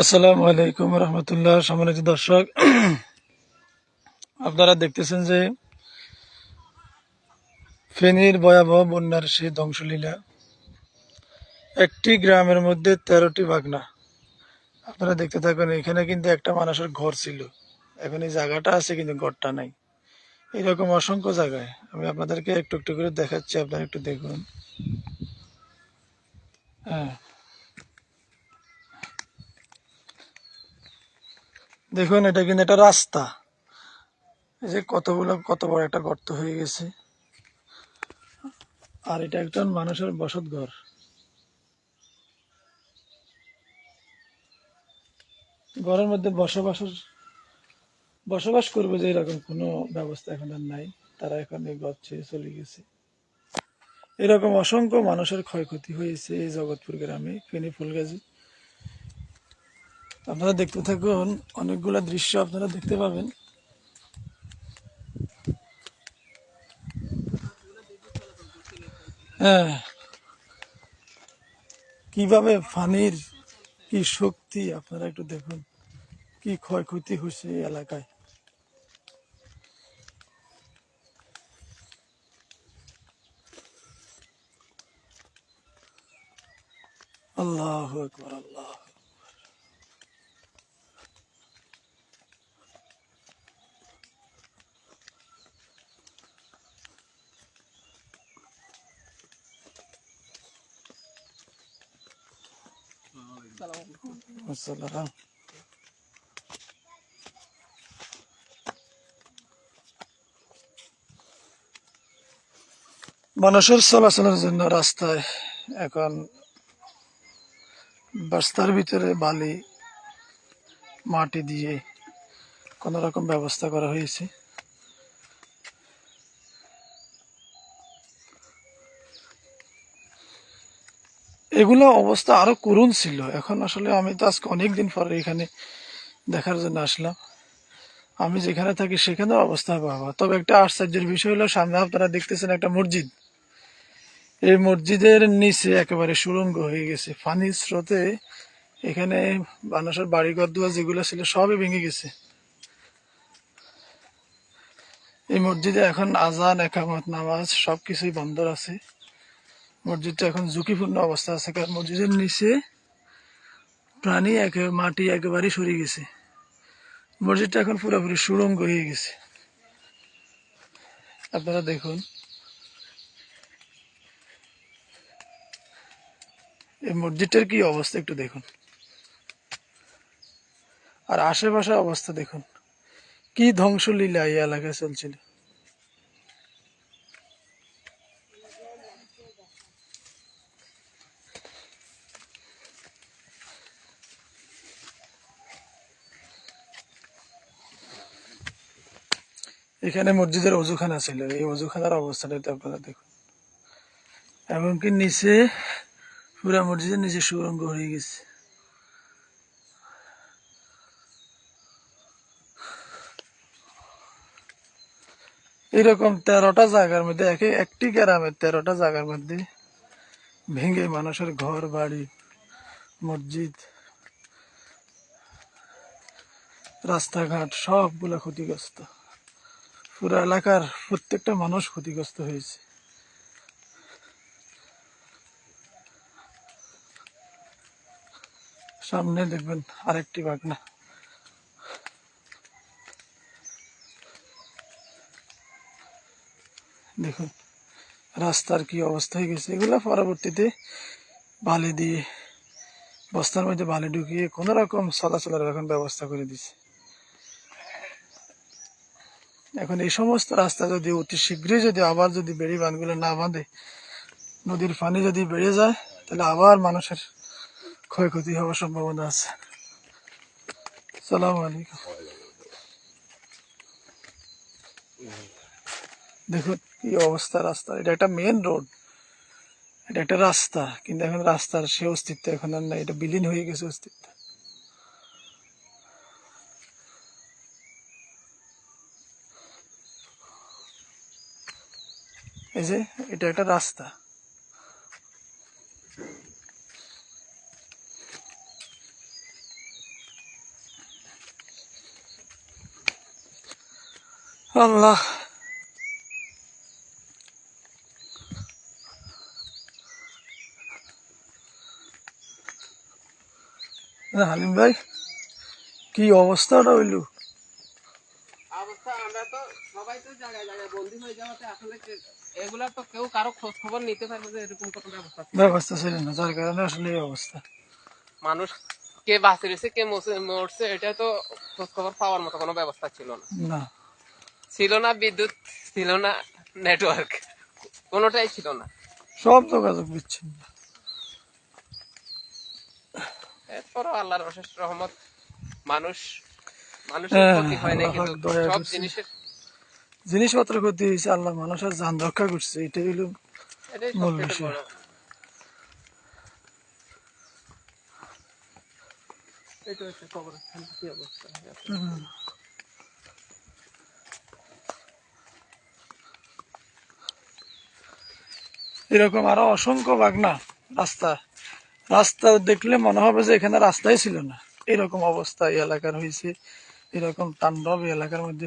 আসসালামু আলাইকুম রহমতুল্লাহ, সম্মানিত দর্শক। আপনারা দেখতেছেন যে ফেনীর ভয়াবহ বন্যার সেই ধ্বংসলীলা। একটি গ্রামের মধ্যে তেরোটি বাগনা। আপনারা দেখতে থাকুন, এখানে কিন্তু একটা মানুষের ঘর ছিল। এখন এই জায়গাটা আছে, কিন্তু ঘরটা নাই। এরকম অসংখ্য জায়গায়। আমি আপনাদেরকে একটু একটু করে দেখাচ্ছি, আপনারা একটু দেখুন। হ্যাঁ। দেখুন, এটা কিন্তু একটা রাস্তা। এই যে কতগুলো, কত বড় একটা গর্ত হয়ে গেছে। আর এটা একজন মানুষের বসত ঘর ঘরের মধ্যে বসবাসের বসবাস করবে যে এরকম কোনো ব্যবস্থা এখন আর নাই। তারা এখন এই ঘর ছেড়ে চলে গেছে। এরকম অসংখ্য মানুষের ক্ষয়ক্ষতি হয়েছে এই জগৎপুর গ্রামে, ফেনী ফুলগাজী। আপনারা দেখতে থাকুন, অনেকগুলো দৃশ্য আপনারা দেখতে পাবেন। হ্যাঁ কীভাবে ফানির কি শক্তি, আপনারা একটু দেখুন, কি ক্ষয়ক্ষতি হয়েছে এই এলাকায়। আল্লাহ আল্লাহ। আসসালাম মানুষের চলাচলের জন্য রাস্তায় এখন রাস্তার ভিতরে বালি, মাটি দিয়ে কোন রকম ব্যবস্থা করা হয়েছে। এগুলো অবস্থা আরও করুণ ছিল। এখন আসলে আমি তো আজকে অনেকদিন পরে এখানে দেখার জন্য আসলাম। আমি যেখানে থাকি সেখানেও অবস্থা বাবা। তবে একটা আশ্চর্যের বিষয় হলো, সামনে আপনারা দেখতেছেন একটা মসজিদ। এই মসজিদের নিচে একেবারে সুরঙ্গ হয়ে গেছে। পানির স্রোতে এখানে মানুষের বাড়িঘর দুয়া যেগুলো ছিল সবই ভেঙে গেছে। এই মসজিদে এখন আজান, একামত, নামাজ সবকিছুই বন্ধ আছে। মসজিদটা এখন ঝুঁকিপূর্ণ অবস্থা আছে, কারণ মসজিদের নিচে প্রাণী একে, মাটি একেবারেই সরে গেছে। মসজিদটা এখন পুরোপুরি সুরঙ্গ হয়ে গেছে। আপনারা দেখুন, এই মসজিদটার কি অবস্থা একটু দেখুন। আর আশেপাশে অবস্থা দেখুন, কি ধ্বংসলীলা এই এলাকায় চলছিল। এখানে মসজিদের অজুখানা ছিল এই অজুখানার অবস্থাটা তো আপনারা দেখুন। এমনকি নিচে, পুরা মসজিদের নিচে সুরঙ্গ হয়ে গেছে। এরকম তেরোটা জায়গার মধ্যে, একে একটি গ্রামের তেরোটা জায়গার মধ্যে ভেঙে মানুষের ঘর, বাড়ি, মসজিদ, রাস্তাঘাট সবগুলো ক্ষতিগ্রস্ত। পুরো এলাকার প্রত্যেকটা মানুষ ক্ষতিগ্রস্ত হয়েছে। সামনে দেখবেন আরেকটি বাগনা। দেখুন, রাস্তার কি অবস্থা হয়ে গেছে। এগুলো পরবর্তীতে বালি দিয়ে, বস্তার মধ্যে বালি ঢুকিয়ে কোনো রকম চলাচলের এখন ব্যবস্থা করে দিছে। এখন এই সমস্ত রাস্তা যদি অতি শীঘ্রই যদি আবার যদি বেড়ি বাঁধগুলো না বাঁধে, নদীর পানি যদি বেড়ে যায়, তাহলে আবার মানুষের ক্ষয়ক্ষতি হওয়ার সম্ভাবনা আছে। সালাম আলাইকুম। দেখুন, কি অবস্থা রাস্তা। এটা একটা মেন রোড এটা একটা রাস্তা, কিন্তু এখন রাস্তার সে অস্তিত্ব এখন আর নাই। এটা বিলীন হয়ে গেছে অস্তিত্ব। এই যে এটা একটা রাস্তা। আল্লাহ। হালিম ভাই কি অবস্থা ওটা হইল? তো সবাই তো জায়গায় জায়গায় বন্দি হয়ে যাওয়াতে আসলে এগুলা তো কেউ কারও খোঁজ খবর নিতে পারবে যে এরকম কোনো ব্যবস্থা ছিল। ব্যবস্থা ছিল না যার কারণে আসলে এই অবস্থা। মানুষ কে বাঁচে রয়েছে কে মরছে- এটা তো খোঁজ খবর পাওয়ার মতো কোনো ব্যবস্থা ছিল না। না। ছিল না বিদ্যুৎ ছিল না নেটওয়ার্ক কোনোটাই ছিল না। সব যোগাযোগ বিচ্ছিন্ন। এরপরও আল্লাহর অশেষ রহমত মানুষ মানুষের হ্যাঁ, ক্ষতি হয় না কিন্তু সব জিনিসের জিনিসপত্র ক্ষতি হয়েছে আল্লাহ মানুষের যান রক্ষা করছে এটাই হলো মূল বিষয়। এরকম আরও অসংখ্য বাগনা রাস্তা। রাস্তা দেখলে মনে হবে যে এখানে রাস্তাই ছিল না। এরকম অবস্থা এই এলাকার হয়েছে এরকম তাণ্ডব এই এলাকার মধ্যে।